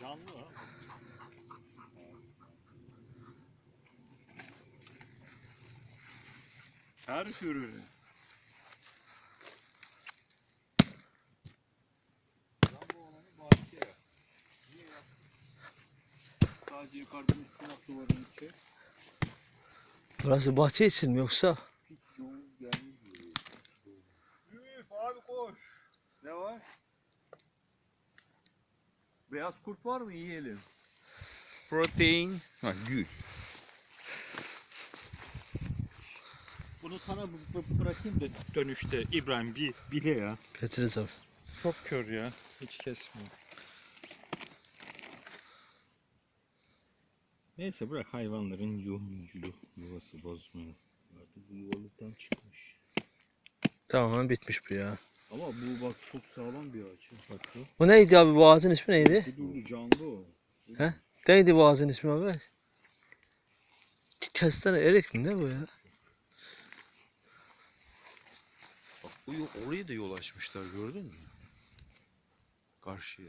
Canlı ha. Her türlü. Sadece yukarıdan. Burası bahçe için mi yoksa? Hiç yoğun gelmiyor. Üf abi koş. Ne var? Beyaz kurt var mı? Yiyelim. Protein. Ha gül. Bunu sana b- b- bırakayım da dönüşte İbrahim bir bile ya. Getiririz abi. Çok kör ya. Hiç kesmiyor. Neyse bırak hayvanların yuhumculuğu. Yuvası bozmuyor. Artık bu yuvalıktan çıkmış. Tamamen bitmiş bu ya. Ama bu bak çok sağlam bir ağaç. Bak bu. Bu neydi abi bu ağacın ismi neydi? Bu durdu canlı o. He? Neydi bu ağacın ismi abi? Kestane erik mi ne bu ya? Bak bu yol, oraya da yol açmışlar gördün mü? Karşıya.